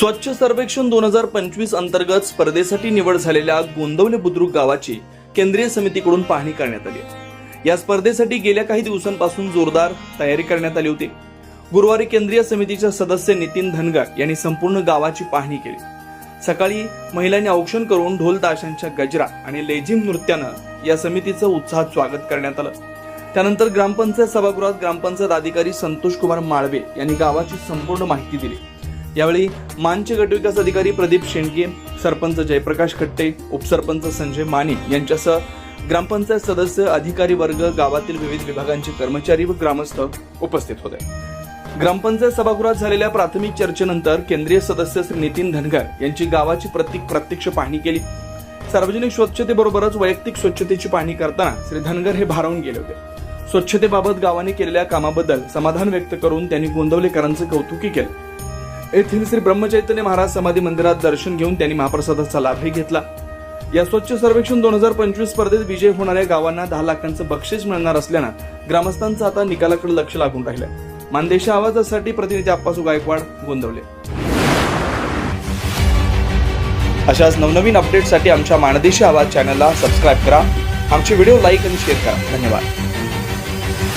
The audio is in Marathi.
स्वच्छ सर्वेक्षण दोन हजार पंचवीस अंतर्गत स्पर्धेसाठी निवड झालेल्या गोंदवले बुद्रुक गावाची केंद्रीय समितीकडून पाहणी करण्यात आली या स्पर्धेसाठी गेल्या काही दिवसांपासून जोरदार तयारी करण्यात आली होती. गुरुवारी केंद्रीय समितीच्या सदस्य नितीन धनगर यांनी संपूर्ण गावाची पाहणी केली. सकाळी महिलांनी औक्षण करून ढोल ताशांच्या गजरा आणि लेझिम नृत्यानं या समितीचं उत्साहात स्वागत करण्यात आलं. त्यानंतर ग्रामपंचायत सभागृहात ग्रामपंचायत अधिकारी संतोष कुमार माळवे यांनी गावाची संपूर्ण माहिती दिली. यावेळी मानचे गटविकास अधिकारी प्रदीप शेंडगे सरपंच जयप्रकाश खट्टे उपसरपंच संजय माने यांच्यासह ग्रामपंचायत सदस्य अधिकारी वर्ग गावातील विविध विभागांचे कर्मचारी व ग्रामस्थ उपस्थित होते. ग्रामपंचायत सभागृहात झालेल्या प्राथमिक चर्चेनंतर केंद्रीय सदस्य श्री नितीन धनगर यांची गावाची प्रत्येक प्रत्यक्ष पाहणी केली. सार्वजनिक स्वच्छतेबरोबरच वैयक्तिक स्वच्छतेची पाहणी करताना श्री धनगर हे भारावून गेले होते. स्वच्छतेबाबत गावाने केलेल्या कामाबद्दल समाधान व्यक्त करून त्यांनी गोंदवलेकरांचे कौतुकी केलं. येथील श्री ब्रह्मचैतन्य महाराज समाधी मंदिरात दर्शन घेऊन त्यांनी महाप्रसादाचा लाभही घेतला. या स्वच्छ सर्वेक्षण दोन हजार पंचवीस स्पर्धेत विजय होणाऱ्या गावांना दहा लाखांचं बक्षीस मिळणार असल्यानं ग्रामस्थांचं आता निकालाकडे लक्ष लागून राहिलं मानदेशा आवाजासाठी प्रतिनिधी आप्पासू गायकवाड गोंदवले. अशाच नवनवीन अपडेटसाठी आमच्या मानदेशी आवाज चॅनलला सबस्क्राईब करा. आमचे व्हिडिओ लाईक आणि शेअर करा. धन्यवाद.